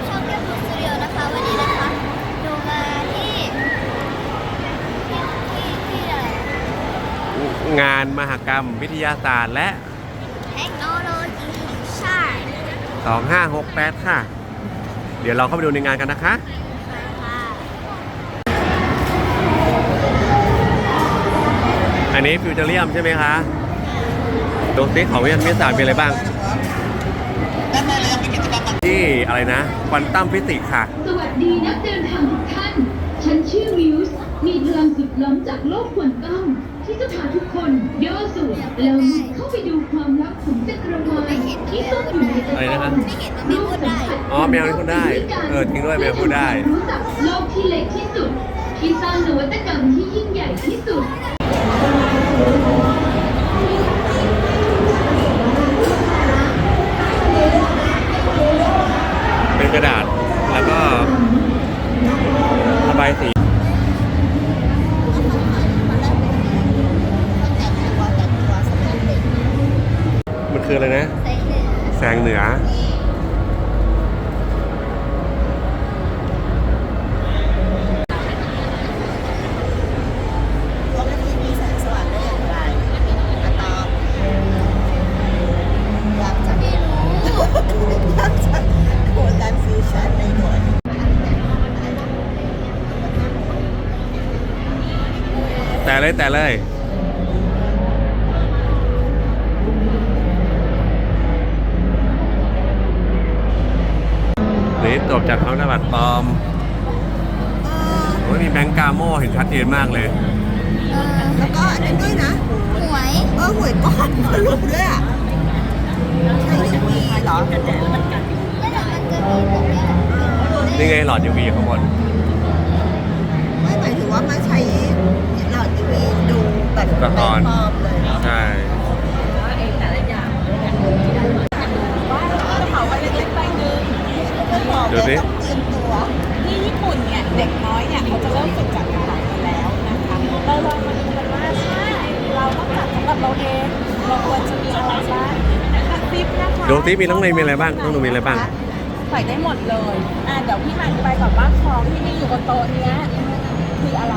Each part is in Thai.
กับช่องเรียบรูสตูดิโอนะคะ วันนี้นะคะหนูมาที่ที่ที่ที่อะไรงานมหกรรมวิทยาศาสตร์และ เทคโนโลยีแห่งชาติ2568 ค่ะ เดี๋ยวเราเข้าไปดูในงานกันนะคะ ค่ะอันนี้ฟิวเจอเรียมใช่ไหมคะดูซิของวิทยาศาสตร์มีอะไรบ้าง ที่อะไรนะควอนตัมฟิสิกส์ค่ะ สวัสดีนักเดินทางทุกท่าน ฉันชื่อวิวส์มีพลังสุดล้ำจากโลกควอนตัมที่จะพาทุกคนย่อส่วนแล้วมุดเข้าไปดูความลับของจักรวาลที่ซ่อนอยู่ในอะอะไรตนะอคะมไม่เห็นมันไม่พูดได้อ๋อแมวนี่พูดได้เออจริงด้วยแมวพูดได้รู้จักโลกที่เล็กที่สุด ที่สร้างนวัตกรรมที่ยิ่งใหญ่ที่สุด คืออะไรนะใส่เหนือแสงเหนือว่ามันจะมีแสงสว่างได้อย่างไรอะตอมยากจะไม่รู้ยากจะโคการฟิวชั่นในหน่วยแต่เลยแต่เลย นี่จบจากคำนบัตรปลอมเออโอ้ยมีแบงก์กาโม่เห็นชัดเจนมากเลย เออแล้วก็อันนั้นด้วยนะ หวยเออหวยก้อนก็รู้ด้วยอะใช่ยูวีเหรอแล้วเดี๋ยวมันจะมีแบบเนี้ยนี่ไงหลอด UV ข้างบนไม่หมายถึงว่ามาใช้หลอดยูวีดูแบบละครปลอมเลยเหรอ ใช่ ดูสิ ต้องเตรียมตัวที่ญี่ปุ่นเนี่ยเด็กน้อยเนี่ยเขาจะเริ่มฝึกจับกระถางกันแล้วนะคะเราลองมาดูกันว่าถ้าเราต้องจับสำหรับเราเองเราควรจะมีอะไรบ้างกระซิบนะคะดูสิมีน้องเนยมีอะไรบ้างน้องหนูมีอะไรบ้าง ใส่ได้หมดเลยอะเดี๋ยวพี่มาอธิบายก่อนว่าของที่มีอยู่บนโต๊ะเนี้ยคืออะไร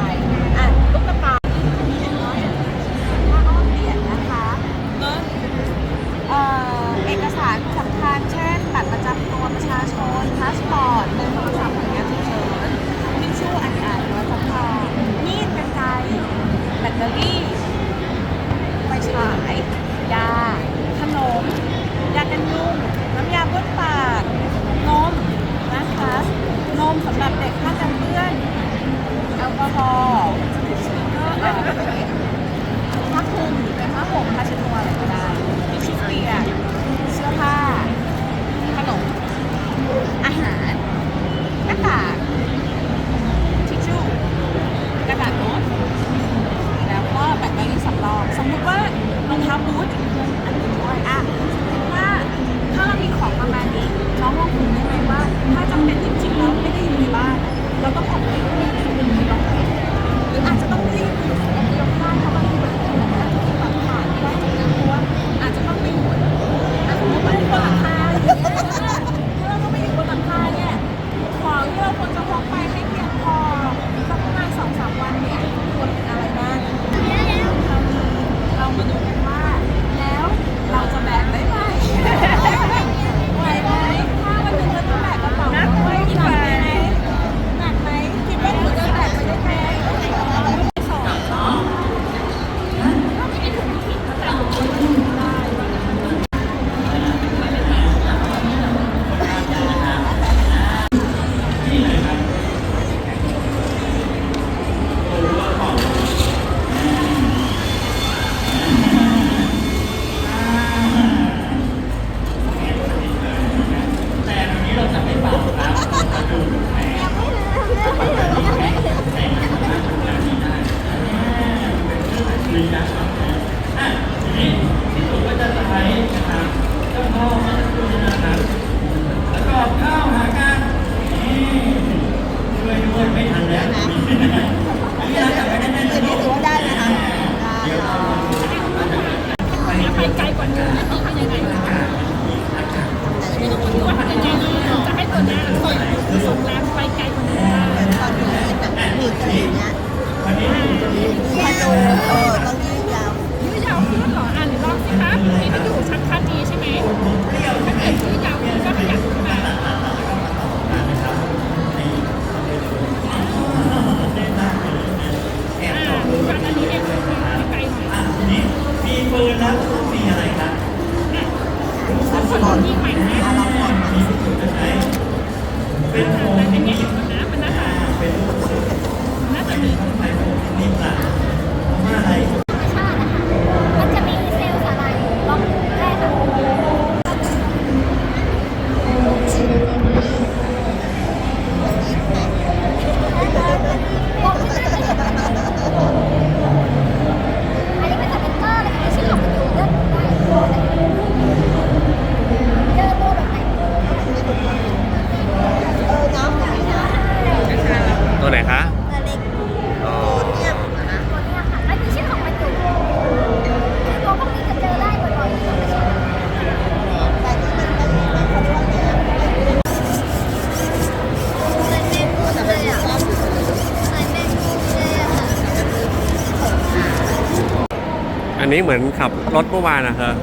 อันนี้เหมือนขับรถเมื่อวานนะเธอ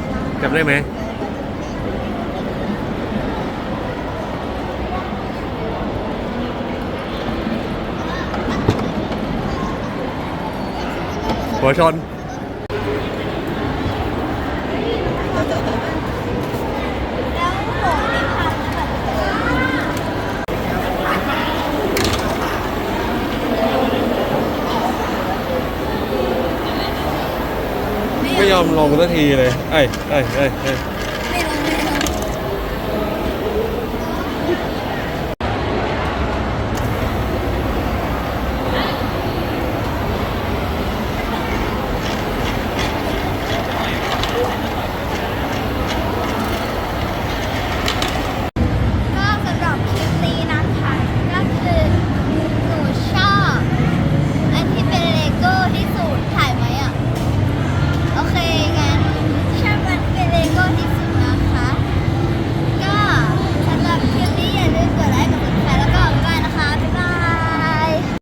จำได้ไหมหัวชน ไม่ยอมลงสักทีเลย เอ้ยเอ้ยเอ้ยเอ้ย